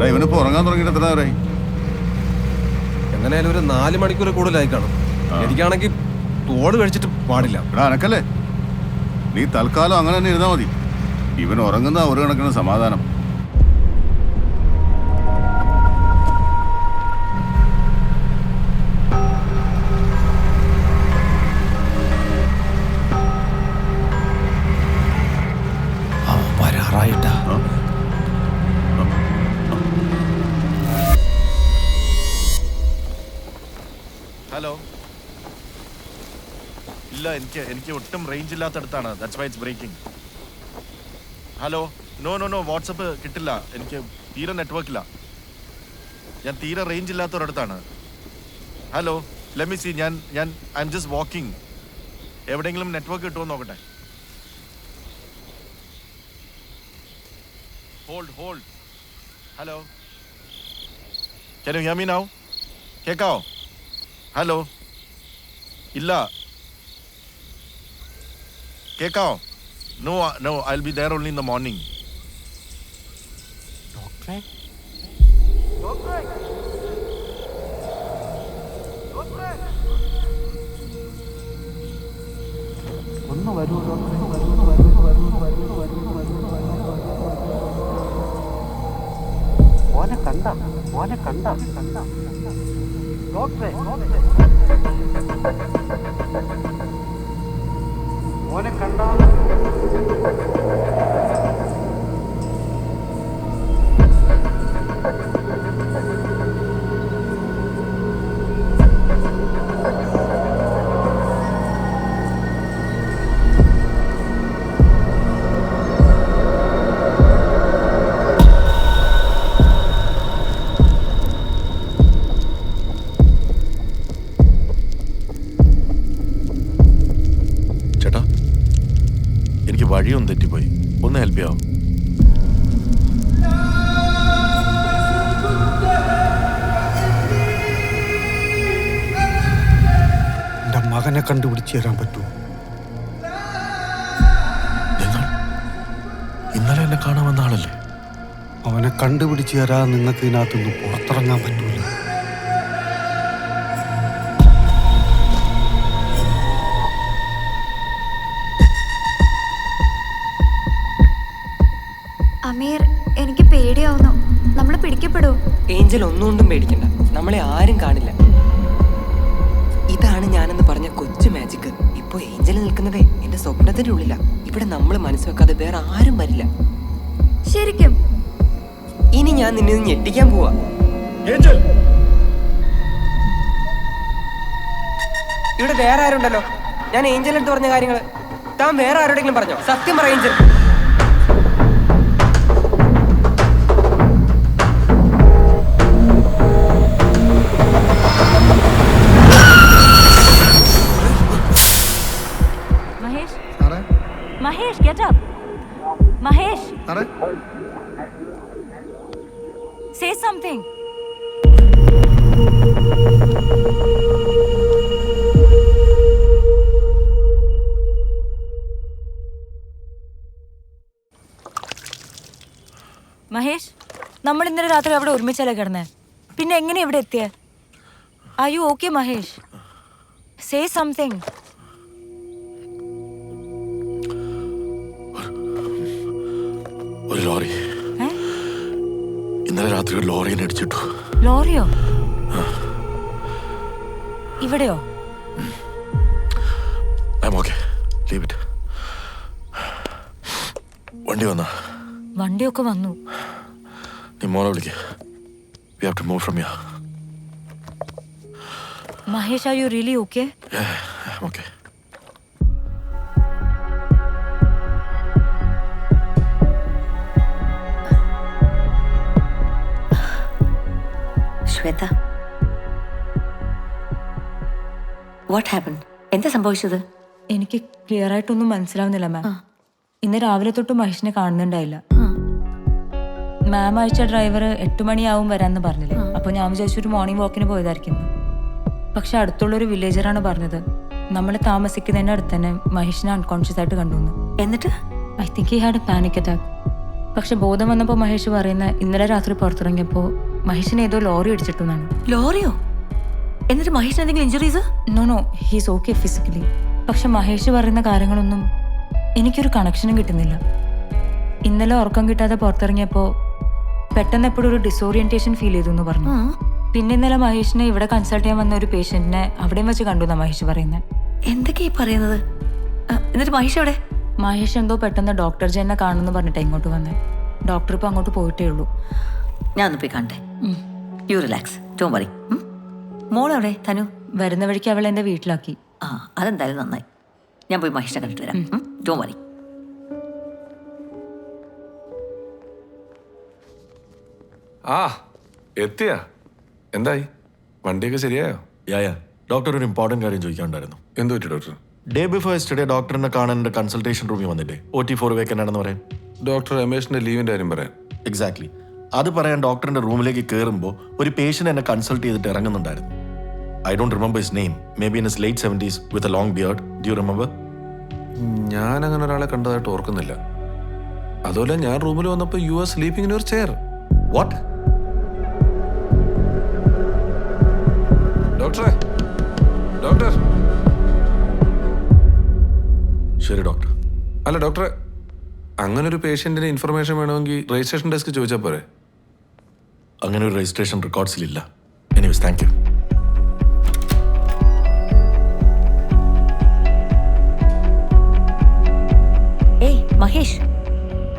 എടാ ഇവനിപ്പോ ഉറങ്ങാൻ തുടങ്ങിയിട്ട് എത്ര നേരമായി എങ്ങനെയായാലും ഒരു നാല് മണിക്കൂർ കൂടുതലായി കാണും. എനിക്കാണെങ്കിൽ തോട് കഴിച്ചിട്ട് പാടില്ല. എടാ അനക്കല്ലേ? നീ തൽക്കാലം അങ്ങനെ തന്നെ ഇരുന്നാ മതി. ഇവൻ ഉറങ്ങുന്ന ഒരു കണക്കിന് സമാധാനം. ഇല്ല എനിക്ക് എനിക്ക് ഒട്ടും range ഇല്ലാത്തടത്താണ്. That's why it's breaking hello no no no WhatsApp കിട്ടില്ല. എനിക്ക് തീരെ നെറ്റ്വർക്കില്ല ഞാൻ തീരെ റേഞ്ച് ഇല്ലാത്തൊരിടത്താണ്. ഹലോ ലെമി സി ഞാൻ ഞാൻ ഐ എം ജസ്റ്റ് വാക്കിംഗ് എവിടെയെങ്കിലും നെറ്റ്വർക്ക് കിട്ടുമോ നോക്കട്ടെ. ഹോൾഡ് ഹോൾഡ് ഹലോ ഹലോ ഹ്യാമീനാവോ കേൾക്കാവോ ഹലോ ഇല്ല. കേക്കാവോ no no I be there only in the morning ഓനെ കണ്ട മോനെ കണ്ട. കണ്ട ഡോക്ടറെ ഓനെ വഴിയൊന്നും തെറ്റിപ്പോയി. ഒന്ന് ഹെൽപ്പ് ചെയ്യാവോ എന്റെ മകനെ കണ്ടുപിടിച്ച് തരാൻ പറ്റുമോ? ഇന്നലെ എന്നെ കാണാൻ വന്ന ആളല്ലേ? അവനെ കണ്ടുപിടിച്ച് തരാൻ നിങ്ങൾക്ക് ഇതിനകത്തുനിന്ന് പുറത്തിറങ്ങാൻ പറ്റൂല. പേടിയാവുന്നു. നമ്മളെ പിടിക്കപ്പെടൂ ഏഞ്ചൽ ഒന്നുകൊണ്ടും പേടിക്കണ്ട. നമ്മളെ ആരും കാണില്ല. ഇതാണ് ഞാനെന്ന് പറഞ്ഞ കൊച്ചു മാജിക് ഇപ്പൊ ഏഞ്ചൽ നിൽക്കുന്നതേ എന്റെ സ്വപ്നത്തിന്റെ ഉള്ളിലാ. ഇവിടെ നമ്മൾ മനസ്സിലാക്കാതെ വേറെ ആരും വരില്ല. ശരിക്കും? ഇനി ഞാൻ നിന്നെ ഞെട്ടിക്കാൻ പോവാ. ഇവിടെ വേറെ ആരുണ്ടല്ലോ? ഞാൻ ഏഞ്ചൽ എടുത്ത് പറഞ്ഞ കാര്യങ്ങൾ താൻ വേറെ ആരോടെങ്കിലും പറഞ്ഞോ? സത്യം പറ സേ something. മഹേഷ് നമ്മൾ ഇന്നലെ രാത്രി അവിടെ ഒരുമിച്ചല്ലേ കിടന്നേ? പിന്നെ എങ്ങനെ ഇവിടെ എത്തിയ? Are you okay Mahesh? Say something ഒരു ലോറി. ഇന്നലെ രാത്രി ഒരു ലോറിയെ അടിച്ചിട്ടു ലോറിയോ? ഇവിടെയോ? ലീവ് ഇറ്റ് വണ്ടി വന്നാ? വണ്ടിയൊക്കെ വന്നു. നീ മോളെ വിളിക്ക്. We have to move from yeah Mahesh are you really okay okay what happen എന്താ സംഭവിച്ചത്? എനിക്ക് ക്ലിയർ ആയിട്ടൊന്നും മനസ്സിലാവുന്നില്ല മാം ഇന്ന് രാവിലെ തൊട്ട് മഹേഷിനെ കാണുന്നുണ്ടായില്ല. മാം അയച്ച ഡ്രൈവർ എട്ട് മണിയാവും വരാന്ന് പറഞ്ഞില്ലേ? അപ്പൊ ഞാൻ വിചാരിച്ചു ഒരു മോർണിംഗ് വാക്കിന് പോയതായിരിക്കും. പക്ഷെ അടുത്തുള്ളൊരു വില്ലേജറാണ് പറഞ്ഞത്. നമ്മൾ താമസിക്കുന്നതിന്റെ അടുത്ത് തന്നെ മഹേഷിനെ അൺകോൺഷ്യസ് ആയിട്ട് കണ്ടു എന്നിട്ട്? I think he had a panic attack പക്ഷെ ബോധം വന്നപ്പോൾ മഹേഷ് പറയുന്ന ഇന്നലെ രാത്രി പുറത്തിറങ്ങിയപ്പോൾ മഹേഷിനെ ഏതോ ലോറി അടിച്ചിട്ടുണ്ടാണ് ലോറിയോ? എന്നിട്ട് മഹേഷിന് എന്തെങ്കിലും injuries no no he's okay physically പക്ഷെ മഹേഷ് പറയുന്ന കാര്യങ്ങളൊന്നും എനിക്കൊരു കണക്ഷനും കിട്ടുന്നില്ല. ഇന്നലെ ഉറക്കം കിട്ടാതെ പുറത്തിറങ്ങിയപ്പോൾ പെട്ടെന്ന് എപ്പോഴും ഒരു ഡിസോറിയന്റേഷൻ ഫീൽ ചെയ്തു എന്ന് പറഞ്ഞു. പിന്നെ ഇന്നലെ മഹേഷിനെ ഇവിടെ കൺസൾട്ട് ചെയ്യാൻ വന്ന ഒരു പേഷ്യന്റിനെ അവിടെയും വെച്ച് കണ്ടു എന്നാ മഹേഷ് പറയുന്നത് എന്തൊക്കെയാ പറയുന്നത്? എന്നിട്ട് മഹേഷ് എവിടെ? മഹേഷ് എന്തോ പെട്ടെന്ന് ഡോക്ടർ ജെന്നെ കാണുമെന്ന് പറഞ്ഞിട്ട് ഇങ്ങോട്ട് വന്നേ. ഡോക്ടർ ഇപ്പൊ അങ്ങോട്ട് പോയിട്ടേ ഉള്ളൂ. ഞാൻ ഒന്ന് പോയി കാണട്ടെ യു റിലാക്സ് ഡോൺ വറി മോൾ എവിടെ തനു വരുന്ന വഴിക്ക് അവൾ എന്റെ വീട്ടിലാക്കി. ആ അതെന്തായാലും നന്നായി. ഞാൻ പോയി മഹേഷിനെ കണ്ടിട്ട് വരാം. ഡോ വറി ആ എത്തിയാ. എന്തായി? വണ്ടിയൊക്കെ ശരിയായോ? യാ ഡോക്ടർ ഒരു ഇമ്പോർട്ടന്റ് കാര്യം ചോദിക്കാനുണ്ടായിരുന്നു. എന്ത് പറ്റി ഡോക്ടർ? ഡേ ബിഫോർ യെസ്റ്റർഡേ ഡോക്ടറിനെ കാണാൻ എന്റെ കൺസൾട്ടേഷൻ റൂമിൽ വന്നില്ലേ? ഒ ടി ഫോർ വേക്കന്റ് ആണെന്ന് പറയാൻ? ഡോക്ടർ രമേഷിന്റെ ലീവിന്റെ കാര്യം പറയാൻ. എക്സാക്ട്ലി അത് പറയാൻ ഡോക്ടറിന്റെ റൂമിലേക്ക് കയറുമ്പോൾ ഒരു പേഷ്യന്റ് എന്നെ കൺസൾട്ട് ചെയ്തിട്ട് ഇറങ്ങുന്നുണ്ടായിരുന്നു. I don't remember his name may be in his late seventies with a long beard do you remember ഞാൻ അങ്ങനെ ഒരാളെ കണ്ടതായിട്ട് ഓർക്കുന്നില്ല. അതുപോലെ ഞാൻ റൂമിൽ വന്നപ്പോൾ യു ആർ സ്ലീപ്പിംഗ് ഇൻ ഒരു ചെയർ. വാട്ട് ഡോക്ടറെ ഡോക്ടർ. ശരി ഡോക്ടർ. അല്ല ഡോക്ടറെ അങ്ങനെ ഒരു പേഷ്യന്റിന് ഇൻഫർമേഷൻ വേണമെങ്കിൽ രജിസ്ട്രേഷൻ ഡെസ്ക് ചോദിച്ചാൽ പോരെ. അങ്ങനെ ഒരു രജിസ്ട്രേഷൻ റെക്കോർഡ്സിലില്ല എനിവേസ് താങ്ക് യു മഹേഷ്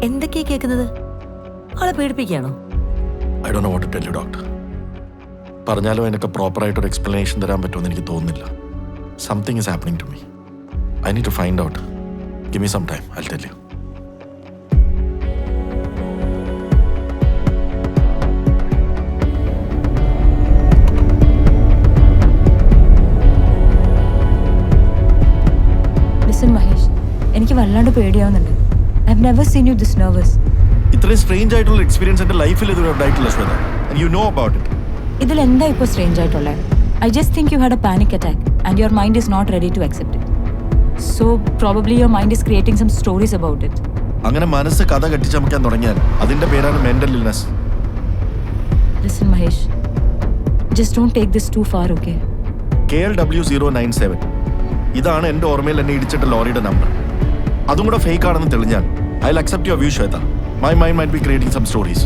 എന്തൊക്കെയാ കേൾക്കുന്നത്? ആളെ പേടിപ്പിക്കുകയാണോ? I do not tell you doctor പറഞ്ഞാലും അതിനൊക്കെ പ്രോപ്പറായിട്ടൊരു എക്സ്പ്ലനേഷൻ തരാൻ പറ്റുമെന്ന് എനിക്ക് തോന്നുന്നില്ല. Something is happening to me I need to find out give me some time I tell you listen Mahesh എനിക്ക് വല്ലാണ്ട് പേടിയാവുന്നുണ്ട്. I have never seen you this nervous ഇത്രയും സ്ട്രേഞ്ച് ആയിട്ടുള്ള എക്സ്പീരിയൻസ് എന്റെ ലൈഫിൽ ഇതുവരെ ഉണ്ടായിട്ടില്ല Shweta. And you know about it ഇതിൽ എന്താ ഇപ്പോൾ സ്ട്രേഞ്ച് ആയിട്ടുള്ളത് I just think you had a panic attack and your mind is not ready to accept it so probably your mind is creating some stories about it അങ്ങനെ മനസ്സ് കഥ കെട്ടിച്ചമക്കാൻ തുടങ്ങിയാൽ അതിന്റെ പേരാണ് mental illness listen Mahesh just don't take this too far okay K L W zero nine seven ഇതാണ് എന്റെ ഓർമ്മയിൽ എന്നെ ഇടിച്ചിട്ട ലോറിയുടെ നമ്പർ അതും കൂടെ ഫേക്ക് ആണെന്ന് തെളിഞ്ഞാൽ I accept your view Shweta my mind might be creating some stories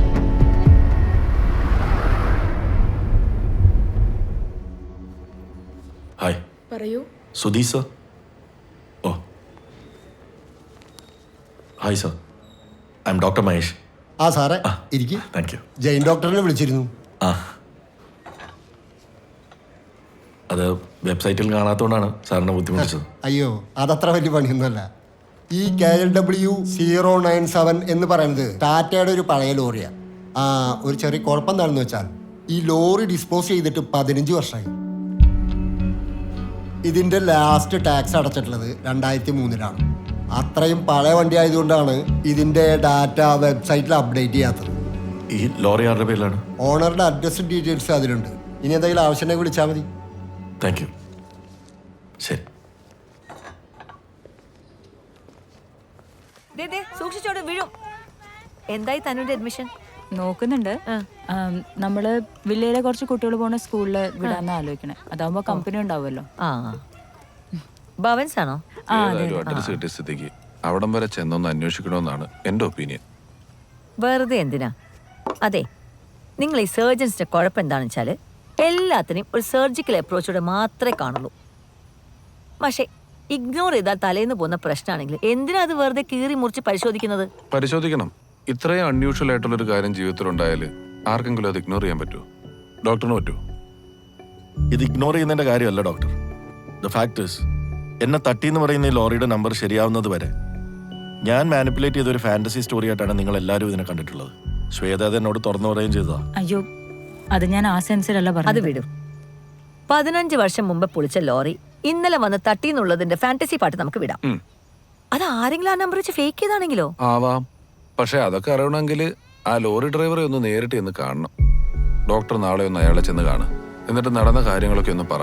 hi പറയൂ. Sudheesh sir oh. Hi sir I'm doctor Mahesh ആ സാറേ ഇരിക്കും. താങ്ക് യു ജെയിൻ ഡോക്ടറിനെ വിളിച്ചിരുന്നു. ആ. അത് വെബ്സൈറ്റിൽ കാണാത്തതുകൊണ്ടാണ് സാറിനെ ബുദ്ധിമുട്ടിച്ചത്. അയ്യോ അതത്ര വലിയ പണിയൊന്നുമല്ല. ഈ K L W zero nine seven എന്ന് പറയുന്നത് ടാറ്റയുടെ ഒരു പഴയ ലോറിയാണ് ആ ഒരു ചെറിയ കുഴപ്പം എന്താണെന്ന് വെച്ചാൽ ഈ ലോറി ഡിസ്പോസ് ചെയ്തിട്ട് പതിനഞ്ച് വർഷമായി. ഇതിന്റെ ലാസ്റ്റ് ടാക്സ് അടച്ചിട്ടുള്ളത് രണ്ടായിരത്തി മൂന്നിലാണ് അത്രയും പഴയ വണ്ടി ആയതുകൊണ്ടാണ് ഇതിന്റെ ഡാറ്റ വെബ്സൈറ്റിൽ അപ്ഡേറ്റ് ചെയ്യാത്തത്. ഈ ലോറി ആരുടെ പേരിലാണ്? ഓണറുടെ അഡ്രസ് ഡീറ്റെയിൽസ് അതിലുണ്ട്. ഇനി എന്തെങ്കിലും ആവശ്യമുണ്ടെങ്കിൽ വിളിച്ചാൽ മതി. താങ്ക് യു ശരി. ദേ, ദേ, സൂക്ഷിച്ചോട് വീഴും. എന്തായി തനുവിന്റെ അഡ്മിഷൻ നോക്കുന്നുണ്ട്. നമ്മൾ വില്ലയിലെ കുറച്ച് കുട്ടികൾ പോണ സ്കൂളിൽ വിടാന്ന് ആലോചിക്കണേ. അതാവുമ്പോ കമ്പനി ഉണ്ടാവുമല്ലോ. ആ. ഭവൻസ് ആണോ അഡ്രസ് കിട്ടിയ സ്ഥിതിക്ക് അവിടം വരെ ചെന്നൊന്ന് അന്വേഷിക്കണമെന്നാണ് എന്റെ ഒപ്പീനിയൻ വെറുതെ എന്തിനാ? അതെ നിങ്ങൾ ഈ സർജൻസിന്റെ കുഴപ്പം എന്താണെന്ന് വെച്ചാൽ എല്ലാത്തിനെയും ഒരു സർജിക്കൽ അപ്രോച്ചോടെ മാത്രമേ കാണുള്ളൂ. പക്ഷേ ഇഗ്നോർ ചെയ്താൽ തലേന്ന് പോകുന്ന പ്രശ്നമാണെങ്കിൽ എന്തിനാ അത് വെറുതെ കീറി മുറിച്ച് പരിശോധിക്കുന്നത്? പരിശോധിക്കണം. ഇത്രയും അൺയൂഷ്വൽ ആയിട്ടുള്ള ഒരു കാര്യം ജീവിതത്തിൽ ഉണ്ടായാൽ ആർക്കെങ്കിലും അത് ഇഗ്നോർ ചെയ്യാൻ പറ്റുമോ? ഡോക്ടറിന് പറ്റുമോ? ഇത് ഇഗ്നോർ ചെയ്യുന്നതിന്റെ കാര്യമല്ല ഡോക്ടർ ദ ഫാക്ടേഴ്സ് എന്നെ തട്ടി എന്ന് പറയുന്ന ഈ ലോറിയുടെ നമ്പർ ശരിയാവുന്നത് വരെ ഞാൻ മാനിപ്പുലേറ്റ് ചെയ്ത ഒരു ഫാന്റസി സ്റ്റോറി ആയിട്ടാണ് നിങ്ങൾ എല്ലാവരും ഇതിനെ കണ്ടിട്ടുള്ളത്. ശ്വേത അത് എന്നോട് തുറന്നു പറയുകയും ചെയ്തതാ. അയ്യോ അത് ഞാൻ ആ സെൻസിലല്ല അത് വിടും. പതിനഞ്ച് വർഷം മുമ്പ് പൊളിച്ച ലോറി ഇന്നലെ വന്ന് തട്ടിന്നുള്ളതിന്റെ ഫാന്റസി പാട്ട് നമുക്ക് വിടാം. അത് ആരെങ്കിലും ആ നമ്പർ വെച്ച് ഫേക്ക് ചെയ്താണെങ്കിലോ? ആവാം. പക്ഷെ അതൊക്കെ അറിയണമെങ്കിൽ ആ ലോറി ഡ്രൈവറെ ഒന്ന് നേരിട്ട് ഒന്ന് കാണണം. ഡോക്ടർ നാളെ ഒന്ന് അയാളെ ചെന്ന് കാണും. എന്നിട്ട് നടന്ന കാര്യങ്ങളൊക്കെ ഒന്ന് പറ.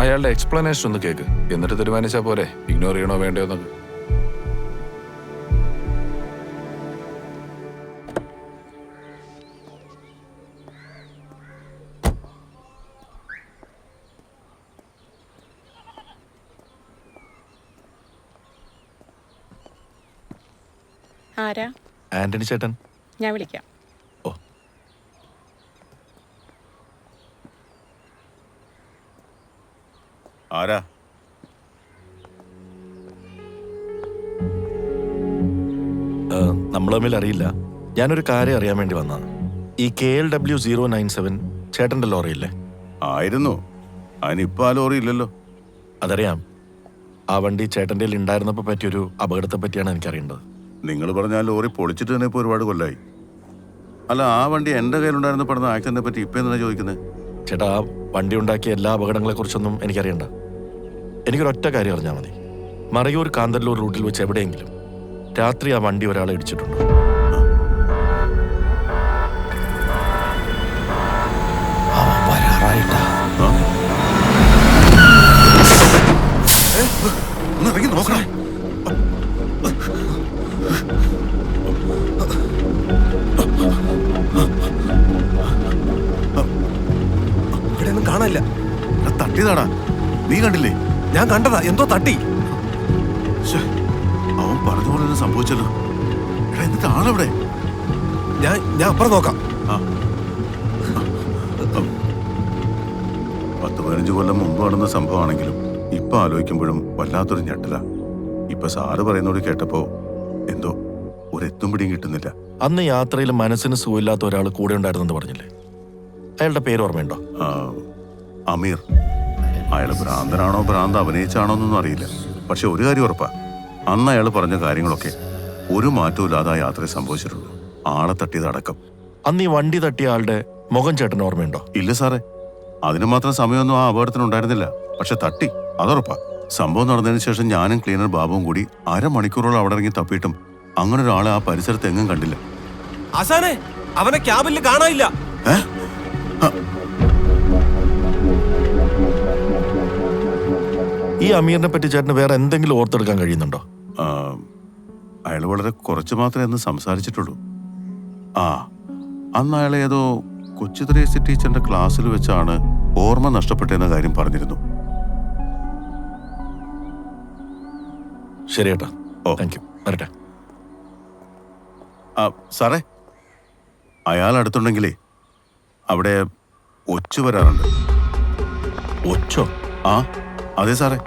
അയാളുടെ എക്സ്പ്ലനേഷൻ ഒന്ന് കേക്ക്. എന്നിട്ട് തീരുമാനിച്ചാ പോരെ? ഇഗ്നോർ ചെയ്യണോ വേണ്ടയോ എന്നൊക്കെ. ആരാ? ആന്റണി ചേട്ടൻ. ഞാൻ വിളിക്കാം. ഓ. ആരാ? നമ്മൾ തമ്മിൽ അറിയില്ല. ഞാനൊരു കാര്യം അറിയാൻ വേണ്ടി വന്നതാണ് ഈ K L W zero nine seven ചേട്ടന്റെ ലോറിയില്ലേ ആയിരുന്നു. അതിനിപ്പോൾ ആ ലോറി ഇല്ലല്ലോ. അതറിയാം. ആ വണ്ടി ചേട്ടന്റെ ഉണ്ടായിരുന്നപ്പോൾ പറ്റിയൊരു അപകടത്തെ പറ്റിയാണ് എനിക്കറിയേണ്ടത്. നിങ്ങൾ പറഞ്ഞാൽ ലോറി പൊളിച്ചിട്ട് തന്നെ ഇപ്പോൾ ഒരുപാട് കൊല്ലായി. അല്ല ആ വണ്ടി എന്റെ കയ്യിലുണ്ടായിരുന്ന പെടുന്ന ആക്സിഡന്റിനെ പറ്റി ഇപ്പം എന്തിനാ ചോദിക്കുന്നത് ചേട്ടാ ആ വണ്ടി ഉണ്ടാക്കിയ എല്ലാ അപകടങ്ങളെ കുറിച്ചൊന്നും എനിക്കറിയണ്ട. എനിക്കൊരൊറ്റ കാര്യം അറിഞ്ഞാൽ മതി. മറയൂർ കാന്തല്ലൂർ റൂട്ടിൽ വെച്ച് എവിടെയെങ്കിലും രാത്രി ആ വണ്ടി ഒരാളെ ഇടിച്ചിട്ടുണ്ട്? ഒന്ന് ഇറങ്ങി നോക്കണം. കാണാനില്ല തട്ടിതാടാ തട്ടിയതാടാ. നീ കണ്ടില്ലേ? ഞാൻ കണ്ടതാ. എന്തോ തട്ടി. അവൻ പറഞ്ഞ പോലെ തന്നെ സംഭവിച്ചല്ലോ. എടാ എന്നിട്ട് ആളെവിടെ? ഞാൻ ഞാൻ അപ്പുറം നോക്കാം. പത്ത് പതിനഞ്ച് കൊല്ലം മുമ്പ് നടന്ന സംഭവമാണെങ്കിലും ഇപ്പൊ ആലോചിക്കുമ്പോഴും വല്ലാത്തൊരു ഞെട്ടല. ഇപ്പൊ സാറ് പറയുന്നോട് കേട്ടപ്പോ എന്തോ ഒരെത്തും പിടിയും കിട്ടുന്നില്ല. അന്ന് യാത്രയിൽ മനസ്സിന് സുഖമില്ലാത്ത ഒരാൾ കൂടെ ഉണ്ടായിരുന്നെന്ന് പറഞ്ഞില്ലേ? അയാളുടെ പേര് ഓർമ്മയുണ്ടോ? ആ, അമീർ. അയാൾ ഭ്രാന്തനാണോ ഭ്രാന്ത് അഭിനയിച്ചാണോ എന്നൊന്നും അറിയില്ല. പക്ഷെ ഒരു കാര്യം ഉറപ്പാ. അന്ന് അയാൾ പറഞ്ഞ കാര്യങ്ങളൊക്കെ ഒരു മാറ്റവും ഇല്ലാതെ ആ യാത്രയിൽ സംഭവിച്ചിട്ടുള്ളൂ. ആളെ തട്ടിയതടക്കം അന്ന് ഈ വണ്ടി തട്ടിയ ആളുടെ മുഖം ചേട്ടന് ഓർമ്മയുണ്ടോ? ഇല്ല സാറേ. അതിന് മാത്രം സമയമൊന്നും ആ അപകടത്തിന് ഉണ്ടായിരുന്നില്ല. പക്ഷെ തട്ടി. അതുറപ്പാ. സംഭവം നടന്നതിന് ശേഷം ഞാനും ക്ലീനർ ബാബുവും കൂടി അരമണിക്കൂറോളം അവിടെ ഇറങ്ങി തപ്പിയിട്ടും അങ്ങനെ ഒരാളെ ആ പരിസരത്ത് എങ്ങും കണ്ടില്ല. അവനെ ക്യാബിൽ കാണാനില്ല. ഈ അമീറിനെ പറ്റി ചേട്ടന് വേറെ എന്തെങ്കിലും ഓർത്തെടുക്കാൻ കഴിയുന്നുണ്ടോ? അയാൾ വളരെ കുറച്ച് മാത്രമേ അന്ന് സംസാരിച്ചിട്ടുള്ളൂ. ആ അന്ന് അയാൾ ഏതോ കൊച്ചു ത്രേസി ടീച്ചറിന്റെ ക്ലാസ്സിൽ വെച്ചാണ് ഓർമ്മ നഷ്ടപ്പെട്ടെന്ന കാര്യം പറഞ്ഞിരുന്നു. ശരി ഏട്ടാ. ഓ. താങ്ക് യു വരട്ടെ. സാറേ അയാൾ അടുത്തുണ്ടെങ്കിലേ അവിടെ ഒച്ചു വരാറുണ്ട്. ഒച്ചോ? ആ. അതെ സാറേ.